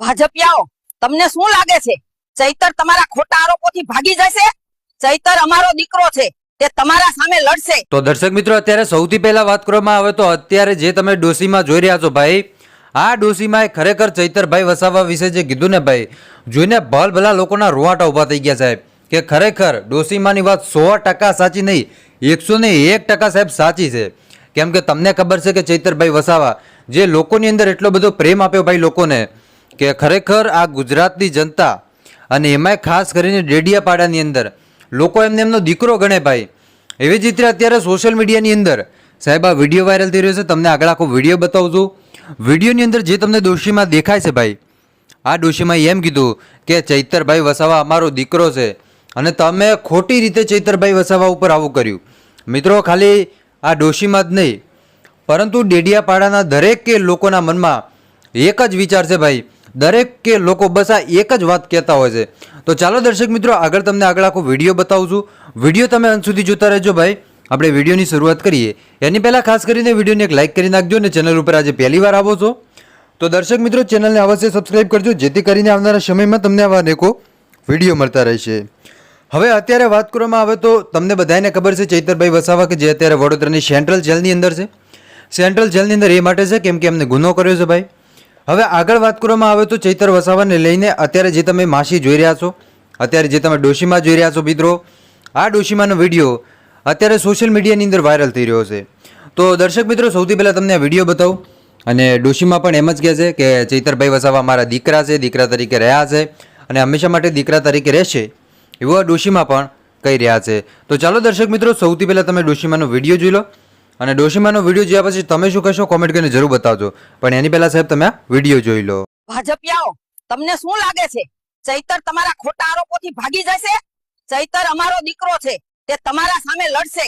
ભાજપિયાઓ, તમને શું લાગે છે? ચૈતર તમારા ખોટા આરોપોથી ભાગી જશે? ચૈતર અમારો દીકરો છે, તે તમારા સામે લડશે. તો દર્શક મિત્રો, અત્યારે સૌથી પહેલા વાત કરવામાં આવે તો અત્યારે જે તમે ડોસીમાં જોઈ રહ્યા છો ભાઈ, આ ડોસીમાં ખરેખર ચૈતરભાઈ વસાવા વિશે જે કીધું ને ભાઈ, જોઈને ભલ લોકોના રૂવાટા ઊભા થઈ ગયા સાહેબ. કે ખરેખર ડોસીમાની વાત સો ટકા સાચી નહીં, એકસો ને એક ટકા સાહેબ સાચી છે. કેમ કે તમને ખબર છે કે ચૈતરભાઈ વસાવા, જે લોકોની અંદર એટલો બધો પ્રેમ આપ્યો ભાઈ લોકોને કે ખરેખર આ ગુજરાતની જનતા અને એમાંય ખાસ કરીને ડેડિયાપાડાની અંદર લોકો એમને એમનો દીકરો ગણે ભાઈ. એવી જ રીતે અત્યારે સોશિયલ મીડિયાની અંદર સાહેબ આ વીડિયો વાયરલ થઈ રહ્યો છે. તમને આગળ આખો વીડિયો બતાવું છું વિડીયોની અંદર જે તમને દોષીમાં દેખાય છે ભાઈ, આ ડોશીમાં એમ કીધું કે ચૈતરભાઈ વસાવા અમારો દીકરો છે અને તમે ખોટી રીતે ચૈતરભાઈ વસાવા ઉપર આવું કર્યું. મિત્રો, ખાલી આ ડોશીમાં જ નહીં, પરંતુ ડેડિયાપાડાના દરેક લોકોના મનમાં એક જ વિચાર છે ભાઈ. દરેક કે લોકો બસ આ એક જ વાત કહેતા હોય છે. તો ચાલો દર્શક મિત્રો, આગળ તમને આગળ આખો વીડિયો બતાવું છું. વીડિયો તમે અંત સુધી જોતા રહેજો ભાઈ. આપણે વિડીયોની શરૂઆત કરીએ. એની પહેલાં ખાસ કરીને વિડીયોને એક લાઇક કરી નાખજો અને ચેનલ ઉપર આજે પહેલી વાર આવો છો. તો દર્શક મિત્રો ચેનલને અવશ્ય સબસ્ક્રાઇબ કરજો, જેથી કરીને આવનારા સમયમાં તમને આવા અનેકો વીડિયો મળતા રહેશે. હવે અત્યારે વાત કરવામાં આવે તો તમને બધાને ખબર છે ચૈતરભાઈ વસાવા કે જે અત્યારે વડોદરાની સેન્ટ્રલ જેલની અંદર છે. સેન્ટ્રલ જેલની અંદર એ માટે છે કેમ કે એમને ગુનો કર્યો છે ભાઈ. હવે આગળ વાત કરવામાં આવે તો ચૈતર વસાવાને લઈને અત્યારે જે તમે માસી જોઈ રહ્યા છો, અત્યારે જે તમે ડોશીમાં જોઈ રહ્યા છો મિત્રો, આ ડોશીમાનો વીડિયો અત્યારે સોશિયલ મીડિયાની અંદર વાયરલ થઈ રહ્યો છે. તો દર્શક મિત્રો, સૌથી પહેલાં તમને આ વીડિયો બતાવું અને ડોશીમાં પણ એમ જ કહે છે કે ચૈતરભાઈ વસાવા મારા દીકરા છે, દીકરા તરીકે રહ્યા છે અને હંમેશા માટે દીકરા તરીકે રહેશે એવું આ ડોશીમાં પણ કહી રહ્યા છે. તો ચાલો દર્શક મિત્રો, સૌથી પહેલાં તમે ડોશીમાનો વીડિયો જોઈ લો. અને ડોશીમાનો વીડિયો જોયા પછી તમે શું કહેશો? કોમેન્ટ કરીને જરૂર બતાવજો. પણ એની પહેલાં સાહેબ, તમે વીડિયો જોઈ લો. ભાજપિયાઓ, તમને શું લાગે છે? ચૈતર તમારા ખોટા આરોપોથી ભાગી જશે? ચૈતર અમારો દીકરો છે. તે તમારા સામે લડશે.